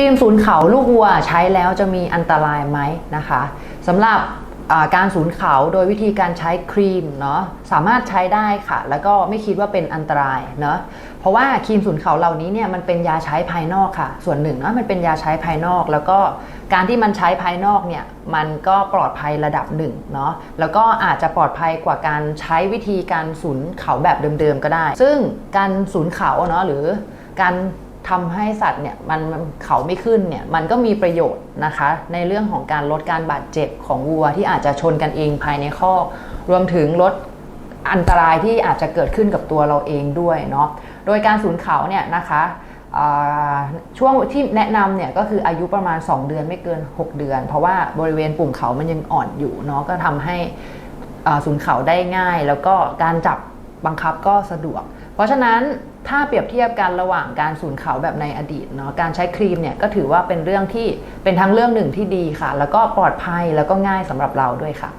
ครีมศูนย์เขาลูกวัวใช้แล้วจะมีอันตรายไหมนะคะสำหรับการศูนย์เขาโดยวิธีการใช้ครีมเนาะสามารถใช้ได้ค่ะ แล้วก็ไม่คิดว่าเป็นอันตรายเนาะเพราะว่าครีมศูนย์เขาเหล่านี้เนี่ยมันเป็นยาใช้ภายนอกค่ะ ส่วนหนึ่งเนาะมันเป็นยาใช้ภายนอก แล้วก็การที่มันใช้ภายนอกเนี่ยมันก็ปลอดภัยระดับหนึ่งเนาะแล้วก็อาจจะปลอดภัยกว่าการใช้วิธีการศูนย์เขาแบบเดิมๆก็ได้ ซึ่งการศูนย์เขาเนาะหรือการ ทำให้สัตว์เนี่ยมันเขาไม่ขึ้นเนี่ยมันก็มีประโยชน์นะคะ ในเรื่องของการลดการบาดเจ็บของวัวที่อาจจะชนกันเองภายในคอกรวมถึงลดอันตรายที่อาจจะเกิดขึ้นกับตัวเราเองด้วยเนาะโดยการสูญเขาเนี่ยนะคะช่วงที่แนะนำเนี่ยก็คืออายุประมาณ 2 เดือนไม่เกิน 6 เดือน เพราะว่าบริเวณปุ่มเขามันยังอ่อนอยู่เนาะก็ทำให้อ่าศูนเขาได้ง่าย แล้วก็การจับ บังคับก็สะดวก เพราะฉะนั้นถ้าเปรียบเทียบกันระหว่างการสูนเขาแบบในอดีตเนาะการใช้ครีมเนี่ยก็ถือว่าเป็นเรื่องที่เป็นทั้งเรื่องหนึ่งที่ดีค่ะ แล้วก็ปลอดภัยแล้วก็ง่ายสำหรับเราด้วยค่ะ